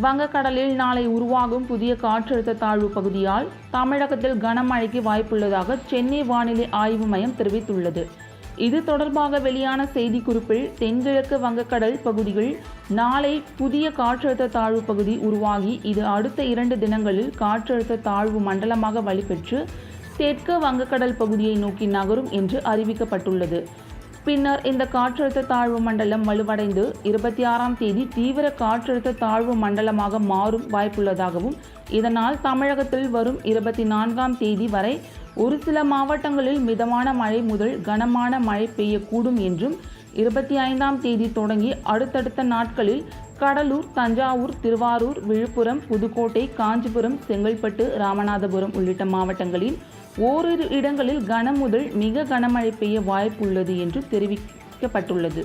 வங்கக்கடலில் நாளை உருவாகும் புதிய காற்றழுத்த தாழ்வு பகுதியால் தமிழகத்தில் கனமழைக்கு வாய்ப்புள்ளதாக சென்னை வானிலை ஆய்வு மையம் தெரிவித்துள்ளது. இது தொடர்பாக வெளியான செய்திக்குறிப்பில் தென்கிழக்கு வங்கக்கடல் பகுதியில் நாளை புதிய காற்றழுத்த தாழ்வு பகுதி உருவாகி இது அடுத்த இரண்டு தினங்களில் காற்றழுத்த தாழ்வு மண்டலமாக வலுப்பெற்று தெற்கு வங்கக்கடல் பகுதியை நோக்கி நகரும் என்று அறிவிக்கப்பட்டுள்ளது. பின்னர் இந்த காற்றழுத்த தாழ்வு மண்டலம் வலுவடைந்து இருபத்தி ஆறாம் தேதி தீவிர காற்றழுத்த தாழ்வு மண்டலமாக மாறும் வாய்ப்புள்ளதாகவும் இதனால் தமிழகத்தில் வரும் இருபத்தி நான்காம் தேதி வரை ஒரு சில மாவட்டங்களில் மிதமான மழை முதல் கனமான மழை பெய்யக்கூடும் என்றும் இருபத்தி ஐந்தாம் தேதி தொடங்கி அடுத்தடுத்த நாட்களில் கடலூர் தஞ்சாவூர் திருவாரூர் விழுப்புரம் புதுக்கோட்டை காஞ்சிபுரம் செங்கல்பட்டு ராமநாதபுரம் உள்ளிட்ட மாவட்டங்களில் ஓரிரு இடங்களில் கனம் முதல் மிக கனமழை பெய்ய வாய்ப்புள்ளது என்று தெரிவிக்கப்பட்டுள்ளது.